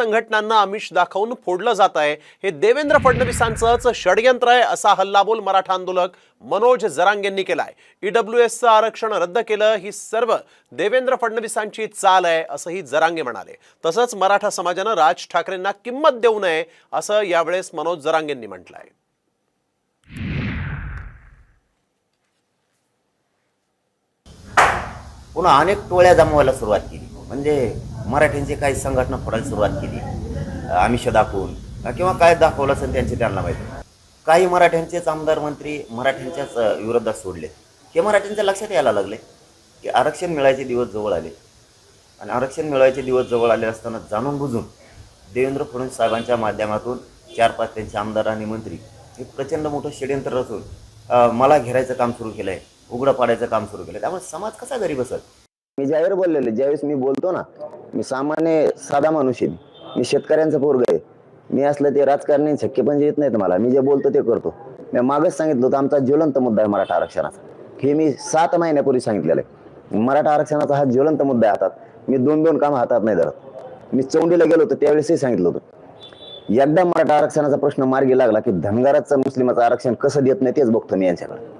संघटनांना आमिष दाखवून फोडलं जात आहे. हे देवेंद्र फडणवीसांचंच षडयंत्र आहे असा हल्लाबोल मराठा आंदोलक मनोज जरांगेंनी केलाय. ईडब्ल्यू एसचं आरक्षण रद्द केलं ही सर्व देवेंद्र फडणवीसांची चाल आहे असंही जरांगे म्हणाले. तसंच मराठा समाजानं राज ठाकरेंना किंमत देऊ नये असं यावेळेस मनोज जरांगेंनी म्हटलंय. पुन्हा अनेक टोळ्या जमवायला सुरुवात केली. म्हणजे मराठ्यांची काही संघटना फोडायला सुरुवात केली. आमिष दाखवून. किंवा काय दाखवलं असेल त्यांचे त्यांना माहिती. काही मराठ्यांचेच आमदार मंत्री मराठ्यांच्याच विरोधात सोडले. हे मराठ्यांच्या लक्षात यायला लागले. की आरक्षण मिळायचे दिवस जवळ आले. आणि आरक्षण मिळवायचे दिवस जवळ आले असताना जाणून बुजून देवेंद्र फडणवीस साहेबांच्या माध्यमातून चार पाच त्यांचे आमदार आणि मंत्री हे प्रचंड मोठं षडयंत्र रचून मला घेरायचं काम सुरू केलं आहे उघडं पाडायचं काम सुरू केलं त्यामुळे समाज कसा घरी बसत मी जाहीर बोललेलो ज्यावेळेस मी बोलतो ना मी सामान्य साधा माणूस आहे मी. शेतकऱ्यांचा पोरग आहे. मी असलं ते राजकारणी छक्के पण येत नाहीत मला. मी जे बोलतो ते करतो. मी मागच सांगितलं होतं आमचा ज्वलंत मुद्दा आहे मराठा आरक्षणाचा. हे मी सात महिन्यापूर्वी सांगितलेलं आहे. मराठा आरक्षणाचा हा ज्वलंत मुद्दा आहे हातात. मी दोन दोन काम हातात नाही धरत. मी चौंडीला गेलो होतो त्यावेळेसही सांगितलं होतं. एकदा मराठा आरक्षणाचा प्रश्न मार्गी लागला की धनगाराचं मुस्लिमाचं आरक्षण कसं देत नाही तेच बघतो मी यांच्याकडे.